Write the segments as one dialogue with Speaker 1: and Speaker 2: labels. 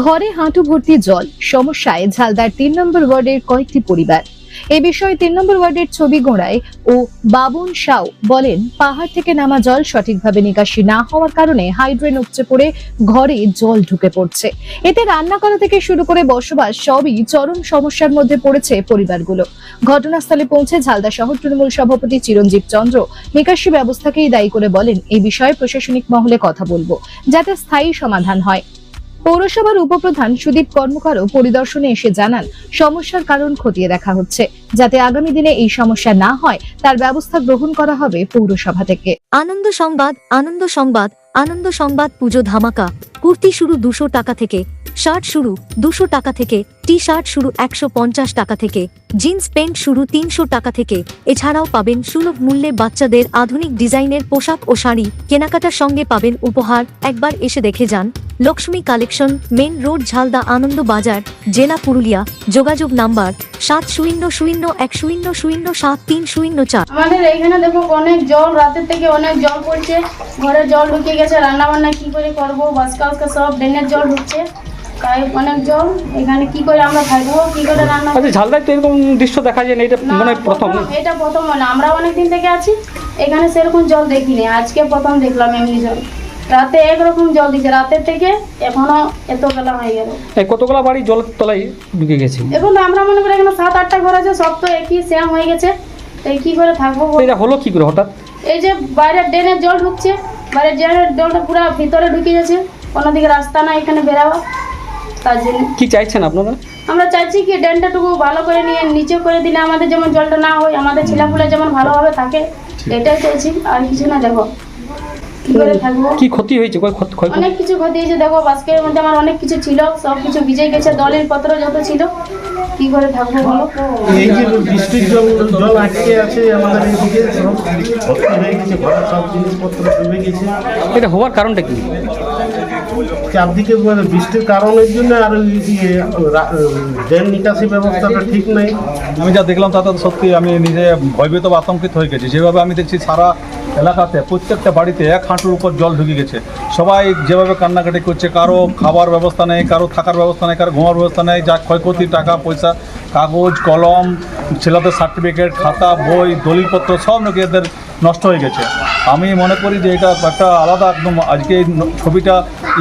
Speaker 1: ঘরে হাঁটু ভর্তি জল, সমস্যায় ঝালদার তিন নম্বর ওয়ার্ডের কয়েকটি পরিবার। এ বিষয়ে তিন নম্বর ওয়ার্ডের ছবি গোড়ায় ও বাবুন সাউ বলেন, পাহাড় থেকে নামা জল সঠিকভাবে নিকাশি না হওয়ার কারণে হাইড্রেন উপচে পড়ে ঘরে জল ঢুকে পড়ছে। এতে রান্না করা থেকে শুরু করে বসবাস সবই চরম সমস্যার মধ্যে পড়েছে পরিবারগুলো। ঘটনাস্থলে পৌঁছে ঝালদা শহর তৃণমূল সভাপতি চিরঞ্জীব চন্দ্র নিকাশি ব্যবস্থাকেই দায়ী করে বলেন এই বিষয়ে প্রশাসনিক মহলে কথা বলব, যাতে স্থায়ী সমাধান হয়। পৌরসভার উপপ্রধান সুদীপ কর্মকারও পরিদর্শনে এসে জানান, সমস্যার কারণ খতিয়ে দেখা হচ্ছে। যাতে আগামী দিনে এই সমস্যা না হয়, তার ব্যবস্থা গ্রহণ করা হবে পৌরসভা থেকে।
Speaker 2: আনন্দ সংবাদ আনন্দ সংবাদ আনন্দ সংবাদ পুজো ধামাকা। কুর্তি শুরু দুশো টাকা থেকে, শার্ট শুরু দুশো টাকা থেকে টি শার্ট শুরু একশো পঞ্চাশ টাকা থেকে, জিন্স প্যান্ট শুরু তিনশো টাকা থেকে। এছাড়াও পাবেন সুলভ মূল্যে বাচ্চাদের আধুনিক ডিজাইনের পোশাক ও শাড়ি। কেনাকাটার সঙ্গে পাবেন উপহার। একবার এসে দেখে যান। Lakshmi collection main road Jhalda Ananda Bazar জেলা পুরুলিয়া যোগাযোগ নাম্বার সাত শূন্য শূন্য এক শূন্য শূন্য সাত তিন শূন্য চার।
Speaker 3: আমাদের এখানে দেখো অনেক জল রাতের থেকে অনেক জল পড়ছে। ঘরে জল ঢুকে গেছে রান্না বান্না কি করে করব বাসকা উস্কা সব ড্রেনের জল ঢুকছে। তাই অনেক জল এখানে কি করে আমরা থাকব কি করে রান্না
Speaker 4: আচ্ছা ঝালদায় তো এরকম দৃশ্য দেখা যায় না এটা
Speaker 3: না,
Speaker 4: প্রথম
Speaker 3: এটা প্রথম মানে আমরা অনেক দিন থেকে আছি এখানে সেরকম জল দেখিনি আজকে প্রথম দেখলাম এমনি জল। রাতে একরকম জল দিচ্ছে রাতের থেকে এখনও এত বেলা হয়ে গেল।
Speaker 4: এই কতগুলা বাড়ি জলের তলায় ঢুকে গেছে?
Speaker 3: এখন তো আমরা মনে করি এখানে সাত আটটা ঘর আছে সব তো একই সেম হয়ে গেছে। তাই কি করে থাকব?
Speaker 4: এটা হলো কি করে হঠাৎ?
Speaker 3: এই যে বাইরের ড্রেনের জল ঢুকছে বাইরের ড্রেনের জলটা পুরো ভিতরে ঢুকে গেছে। অন্যদিকে রাস্তা না এখানে বেরাবো তার জন্য
Speaker 4: কি চাইছেন আপনারা?
Speaker 3: আমরা চাইছি কি ড্রেনটা টুকু ভালো করে নিয়ে নিচে করে দিলে আমাদের যেমন জলটা না হয় আমাদের ছেলেপুলে যেমন ভালোভাবে থাকে এটাই চাইছি। আর কিছু না দেখো। কি করে থাকব।
Speaker 4: কি ক্ষতি হয়েছে? কয় ক্ষতি
Speaker 3: অনেক কিছু ক্ষতি হয়েছে। দেখো বাস্কের মধ্যে আমার অনেক কিছু ছিল সব কিছু ভিজে গেছে দলের পত্র যত ছিল। কি করে থাকব বলো?
Speaker 5: এই যে বৃষ্টির জল জল আটকে আছে আমাদের সব হয়ে গেছে ঘরের সব জিনিসপত্র ডুবে গেছে।
Speaker 4: এটা হওয়ার কারণটা কি?
Speaker 5: চারদিকে মানে বৃষ্টির কারণের জন্য আর ড্রেন নিকাশি ব্যবস্থাটা ঠিক নেই।
Speaker 6: আমি যা দেখলাম তাতে সত্যি, আমি নিজে ভয়ভীত বা আতঙ্কিত হয়ে গেছি। যেভাবে আমি দেখছি সারা এলাকাতে প্রত্যেকটা বাড়িতে এক হাঁটুর উপর জল ঢুকে গেছে। সবাই যেভাবে কান্নাকাটি করছে, কারও খাবার ব্যবস্থা নেই, কারও থাকার ব্যবস্থা নেই, কারও ঘুমার ব্যবস্থা নেই, যা ক্ষয়ক্ষতি, টাকা, পয়সা, কাগজ, কলম, ছেলেদের সার্টিফিকেট খাতা, বই, দলিলপত্র, সব নাকি এদের নষ্ট হয়ে গেছে। আমি মনে করি যে এটা একটা আলাদা একদম আজকে এই ছবিটা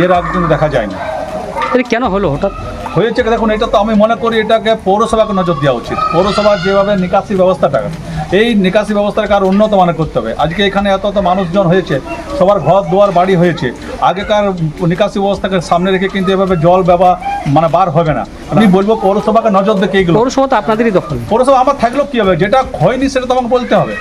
Speaker 6: এর আগে কিন্তু দেখা যায়নি।
Speaker 4: এটা কেন হলো হঠাৎ?
Speaker 6: হয়েছে দেখুন এটা তো আমি মনে করি এটাকে পৌরসভাকে নজর দেওয়া উচিত। পৌরসভার যেভাবে নিকাশি ব্যবস্থাটা এই নিকাশি ব্যবস্থাটাকে আরও উন্নত মানের করতে হবে। আজকে এখানে এত এত মানুষজন হয়েছে সবার ঘর দুয়ার বাড়ি হয়েছে। আগেকার নিকাশি ব্যবস্থাকে সামনে রেখে কিন্তু এভাবে জল ব্যবহার মানে বার হবে না। আমি বলব পৌরসভাকে নজর দেখে এইগুলো।
Speaker 4: পৌরসভা তো আপনাদেরই দখল।
Speaker 6: পৌরসভা আমার থাকলেও কী হবে? যেটা হয়নি সেটা তো আমাকে বলতে হবে।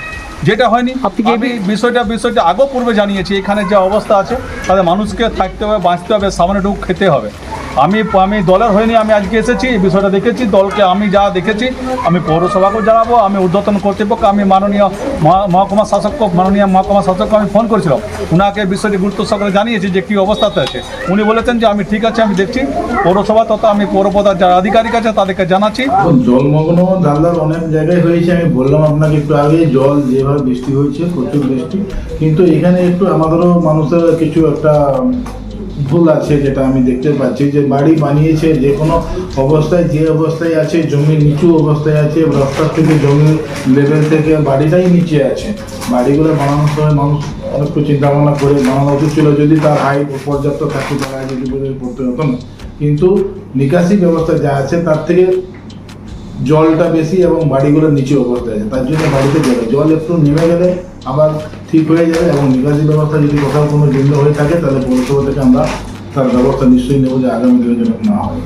Speaker 6: যেটা হয়নি আমি বিষয়টা বিষয়টা আগেও পূর্বে জানিয়েছি এখানে যে অবস্থা আছে তাদের মানুষকে থাকতে হবে বাঁচতে হবে সামনে ঢুক খেতে হবে। আমি আমি দলের হয়নি আমি আজকে এসেছি, এই বিষয়টা দেখেছি, দলকে আমি যা দেখেছি, আমি পৌরসভাকেও জানাব, আমি ঊর্ধ্বতন কর্তৃপক্ষ, আমি মাননীয় মহা- মহকুমা শাসক মাননীয় মহকুমা শাসককে আমি ফোন করেছিলাম। ওনাকে বিষয়টি গুরুত্ব সহকারে জানিয়েছি যে কী অবস্থাতে আছে। উনি বলেছেন যে আমি ঠিক আছে, আমি দেখছি, পৌরসভা তথা আমি পৌরপদার যারা আধিকারিক আছে, তাদেরকে জানাচ্ছি।
Speaker 7: জলমগ্ন জানলার অনেক জায়গায় হয়েছে, আমি বললাম আপনাকে একটু আগে, জল যেভাবে বৃষ্টি হয়েছে, প্রচুর বৃষ্টি, কিন্তু এখানে একটু আমাদেরও মানুষের কিছু একটা ভুল আছে যেটা আমি দেখতে পাচ্ছি যে বাড়ি বানিয়েছে যে কোনো অবস্থায়, যে অবস্থায় আছে, জমি নিচু অবস্থায় আছে, রাস্তার থেকে জমি লেভেল থেকে বাড়িটাই নিচে আছে। বাড়িগুলো বানানোর সময় মানুষ অনেক চিন্তা ভাবনা করে বানানো উচিত ছিল যদি তার হাইট পর্যাপ্ত থাকতে, তার যদি পড়তে হতো না। কিন্তু নিকাশি ব্যবস্থা যা আছে তার থেকে জলটা বেশি এবং বাড়িগুলো নিচু অবস্থায় আছে। তার জন্য বাড়িতে জল জল একটু নেমে গেলে আবার ঠিক হয়ে যাবে এবং নিকাশি ব্যবস্থা যদি কোথাও কোনো জিন্দ হয়ে থাকে, তাহলে পৌরসভা থেকে আমরা তার ব্যবস্থা নিশ্চয়ই নেব যে আগামী দিনে যেন না হয়।